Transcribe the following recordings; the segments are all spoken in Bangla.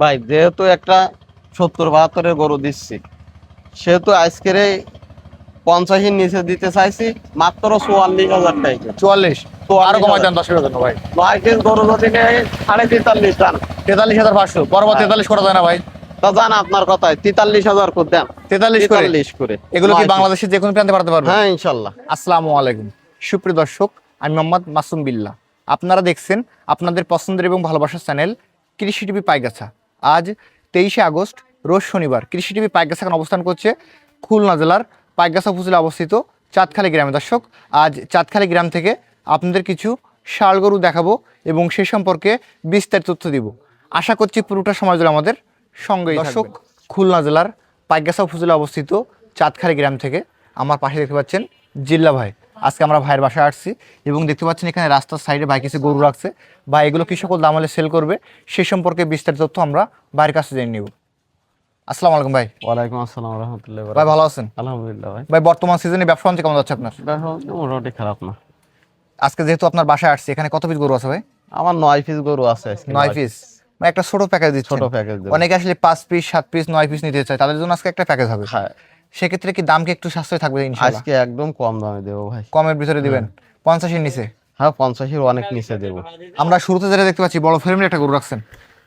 ভাই যেহেতু একটা সত্তর বাহাত্তরের গরু দিচ্ছি সেহেতু আজকের এই পঞ্চাশের নিচে দিতে চাইছি মাত্র চুয়াল্লিশ হাজার টাকা। চুয়াল্লিশ? তো আরও কমাই দেন দশ টাকা ভাই। গরু যদি সাড়ে তেতাল্লিশ দান তেতাল্লিশ হাজার পাঁচশো। হ্যাঁ। তেতাল্লিশ করা যায় না ভাই। তা জান আপনার কথায় তেতাল্লিশ হাজার করে দেন। তেতাল্লিশ করে? তেতাল্লিশ করে। এগুলো কি বাংলাদেশের যে কোনো প্রান্তে পাঠাতে পারবে? হ্যাঁ ইনশাল্লাহ। আসসালামু আলাইকুম। সুপ্রিয় দর্শক আমি মোহাম্মদ মাসুম বিল্লাহ। আপনারা দেখছেন আপনাদের পছন্দের এবং ভালোবাসার চ্যানেল কৃষি টিভি পাইগাছা। আজ তেইশে আগস্ট রোজ শনিবার। কৃষি টিভি পাইগাছা এখন অবস্থান করছে খুলনা জেলার পাইগাছা উপজেলা অবস্থিত চাঁদখালী গ্রামে। দর্শক আজ চাঁদখালী গ্রাম থেকে আপনাদের কিছু শাল গরু দেখাবো এবং সে সম্পর্কে বিস্তারিত তথ্য দিব। আশা করছি পুরোটা সময় ধরে আমাদের সঙ্গে দর্শক খুলনা জেলার পাইগাছা উপজেলা অবস্থিত চাঁদখালী গ্রাম থেকে আমার পাশে দেখতে পাচ্ছেন জিল্লা ভাই। আজকে আমরা ভাইয়ের বাসায় আসছি এবং দেখতে পাচ্ছেন এখানে রাস্তার সাইডে ভাই কিছু গরু রাখছে। বা এগুলো কি সকল দাম হলে সেল করবে? সে সম্পর্কে বিস্তারিত তথ্য আমরা ভাইয়ের কাছে জেনে নিব। আসসালামু আলাইকুম ভাই। ওয়ালাইকুম আসসালাম রহমতুল্লাহ ভাই ভালো আছেন? আলহামদুলিল্লাহ ভাই। ভাই বর্তমান সিজনে ব্যবসা বাণিজ্য কেমন যাচ্ছে আপনার? মোটামুটি খারাপ না। আজকে যেহেতু আপনার বাসায় আসছে এখানে কত পিস গরু আছে ভাই? আমার নয় পিস গরু আছে নয় পিস মানে একটা ছোট প্যাকেজ দিচ্ছে ছোট প্যাকেজ অনেকে আসলে পাঁচ পিস সাত পিস নয় পিস নিতে চায়। তাদের জন্য আজকে একটা প্যাকেজ হবে। হ্যাঁ। সেক্ষেত্রে কি দাম কি একটু সাশ্রয় থাকবে ইনশাআল্লাহ? আজকে একদম কম দামে দেবো ভাই। কমের ভিতরে দিবেন? পঞ্চাশের নিচে? হ্যাঁ পঞ্চাশের অনেক নিচে দেবো। আমরা শুরুতে যেটা দেখতে পাচ্ছি বড় ফ্রেমের একটা গরু রাখছেন।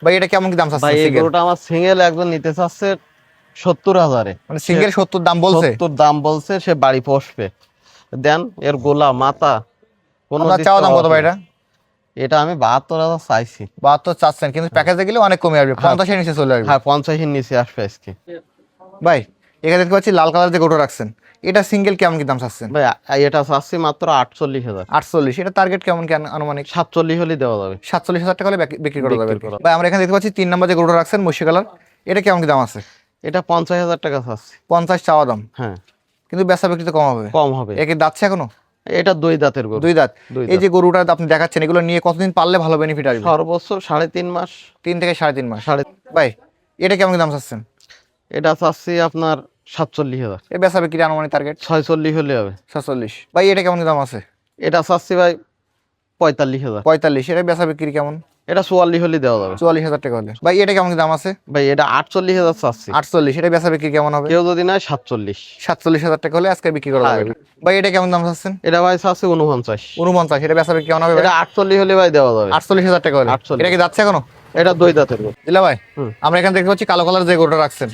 ভাই এটা কেমন কি দাম ভাই চাচ্ছে এই গরুটা আমার সিঙ্গেল একজন নিতে চাচ্ছে সত্তর হাজারে। মানে সিঙ্গেল সত্তর দাম বলছে? সত্তর দাম বলছে সে বাড়ি পোষবে দেন এর গোলা মাথা কোনো চাওয়া দাম কত ভাই এটা? এটা আমি বাহাত্তর হাজার চাইছি। বাহাত্তর চাচ্ছেন কিন্তু প্যাকেজে গেলে অনেক কমে আসবে। পঞ্চাশের নিচে চলে আসবে। হ্যাঁ পঞ্চাশের নিচে আসবে আজকে। ভাই এখানে দেখতে পাচ্ছি লাল কালার যে গরুটা রাখছেন। এটা সিঙ্গেল কেমন কি দাম চাচ্ছেন? ভাই এটা চাচ্ছি মাত্র আটচল্লিশ হাজার। আটচল্লিশ এটা টার্গেট কেমন কি আনুমানিক? সাতচল্লিশ হলে দেওয়া যাবে। সাতচল্লিশ হাজার টাকা হলে বিক্রি- করা যাবে ভাই আমরা এখানে দেখতে পাচ্ছি তিন নম্বর যে গরুটা রাখছেন মসি কালার এটা কেমন কি দাম আছে? এটা পঞ্চাশ হাজার টাকা চাচ্ছি। পঞ্চাশ চাওয়া দাম? হ্যাঁ। কিন্তু বেচা বিক্রি তো কম হবে। কম হবে। একে দাচ্ছে এখনও? এটা দুই দাঁতের গরু। দুই দাঁত। এই যে গরুটা আপনি দেখাচ্ছেন এগুলো নিয়ে কতদিন পারলে ভালো বেনিফিট আসবে? সর্বোচ্চ সাড়ে তিন মাস। তিন থেকে সাড়ে তিন মাস। সাড়ে ভাই এটা কেমন কি দাম চাচ্ছেন? এটা চাচ্ছি আপনার সাতচল্লিশ হাজার। এই বেচা বিক্রি আনুমানিক টার্গেট ছয়চল্লিশ হলে হবে। সাতচল্লিশ ভাই এটা কেমন দাম আছে? এটা চাচ্ছি ভাই পঁয়তাল্লিশ হাজার। পঁয়তাল্লিশ। এটা বেচা বিক্রি কেমন? এটা চুয়াল্লিশ হলে দেওয়া যাবে। চুয়াল্লিশ হাজার টাকা হলে। ভাই এটা কেমন দাম আছে? ভাই এটা আটচল্লিশ হাজার চাচ্ছি। আটচল্লিশ। এটা বেচা বিক্রি কেমন হবে? কেউ যদি নেয় সাতচল্লিশ। সাতচল্লিশ হাজার টাকা হলে আজকে বিক্রি করা যাবে। ভাই এটা কেমন দাম চাচ্ছেন? এটা ভাই চাচ্ছি উনপঞ্চাশ উনপঞ্চাশ এটা বেচা বিক্রি কেমন হবে এটা আটচল্লিশ হলে ভাই দেওয়া যাবে। আটচল্লিশ হাজার টাকা হলে। 48 এটা কি যাচ্ছে এখনও? এটা দুই দাঁতের দিলা ভাই। আমরা এখানে দেখতে পাচ্ছি কালো কালার যে গরুটা রাখছেন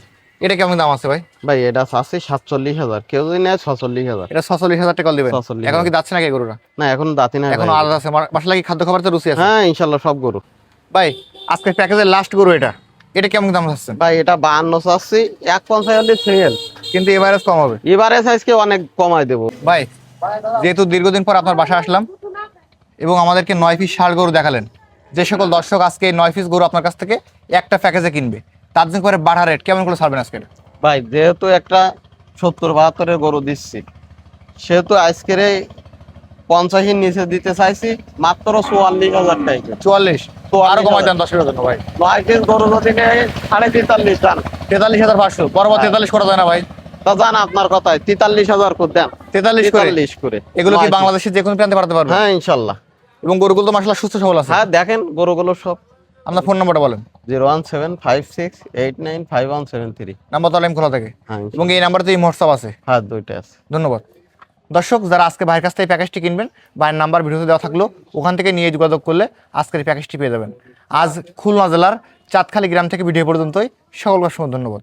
এটা কেমন দাম আছে ভাই? ভাই এটা আছে সাতচল্লিশ হাজার। কেউ যদি নেয় ছচল্লিশ হাজার। এটা ছচল্লিশ হাজার টাকা দিবেন? 46 এখন কি যাচ্ছে নাকি গরুটা? না এখন দাঁতি না এখনও আলাদা আছে। বাসা লাগি খাদ্য খাবার তো রুচি আছে? হ্যাঁ ইনশাল্লাহ সব গরু। ভাই আজকে প্যাকেজের লাস্ট গরু এটা। এটা কেমন দাম চাচ্ছেন ভাই এটা বাহান্ন চাচ্ছি। এক পঞ্চাশ হলে সিঙ্গেল কিন্তু এভারেজ কম হবে। এবারে সাইজকে অনেক কমায় দেবো। ভাই যেহেতু দীর্ঘদিন পর আপনার বাসা আসলাম এবং আমাদেরকে নয় পিস ষাড় গরু দেখালেন যে সকল দর্শক আজকে এই নয় পিস গরু আপনার কাছ থেকে একটা প্যাকেজে কিনবে। তার জন্য করে বাড়া রেট কেমন করে ছাড়বেন আজকে ভাই যেহেতু একটা সত্তর বাহাত্তরের গরু দিচ্ছি সেহেতু আজকের এই পঞ্চাশের নিচে দিতে চাইছি মাত্র চুয়াল্লিশ হাজার টাকা। চুয়াল্লিশ? তো আরও কমাই দেন দশ টাকা ভাই। নয় কেজি গরু যদি সাড়ে তেতাল্লিশ দান তেতাল্লিশ হাজার পাঁচশো। বরাবর তেতাল্লিশ করা যায় না ভাই। তা জান আপনার কথায় তেতাল্লিশ হাজার করে দেন। তেতাল্লিশ করে? তেতাল্লিশ করে। এগুলো কি। বাংলাদেশের যে কোনো প্রান্তে পাঠাতে পারবে? হ্যাঁ ইনশাল্লাহ। এবং গরুগুলো তো মাসাল্লাহ সুস্থ সবল আছে। হ্যাঁ দেখেন গরুগুলো সব আপনার ফোন নাম্বারটা বলেন। Zero one seven five six eight nine five one seven three. Number তো খোলা থাকে। হ্যাঁ এবং এই নাম্বারতে এই হোয়াটসঅ্যাপ আছে। হ্যাঁ দুইটা আছে। ধন্যবাদ। দর্শক যারা আজকে ভাইয়ের কাছ থেকে প্যাকেজটি কিনবেন ভাইয়ের নাম্বার ভিডিওতে দেওয়া থাকল ওখান থেকে নিয়ে যোগাযোগ করলে আজকের এই প্যাকেজটি পেয়ে যাবেন। আজ খুলনা জেলার চাঁদখালি গ্রাম থেকে ভিডিও পর্যন্তই। সকল অসংখ্য ধন্যবাদ।